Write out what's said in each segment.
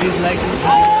please like Allah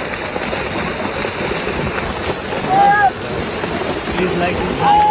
Please like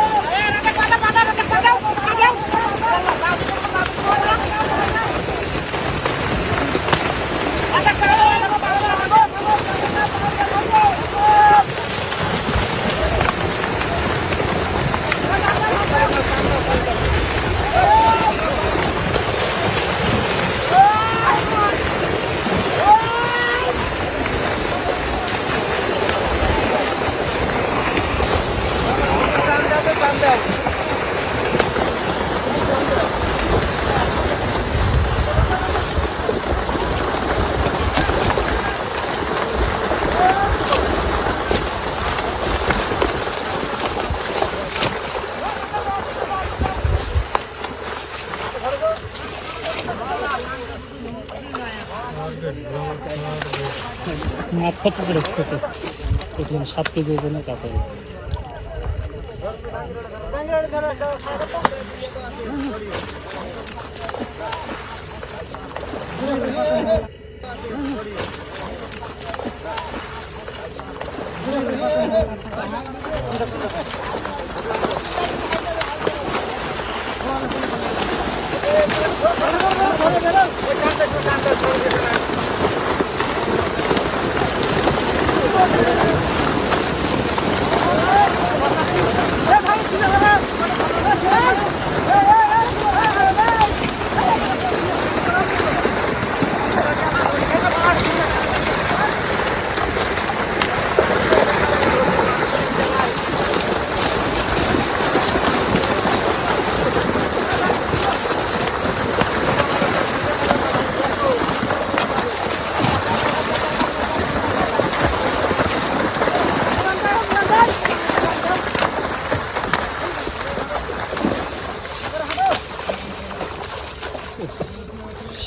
টুকু রেখে দেখলাম সাত কেজি ওজনের কাপড়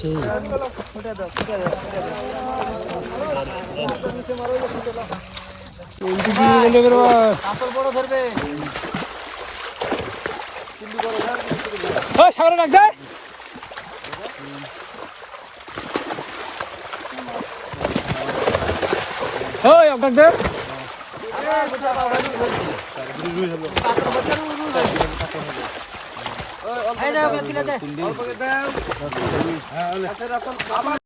সেই সামনে রাখ দে। ওই আপনার দে। এই দাও, তুলে দে।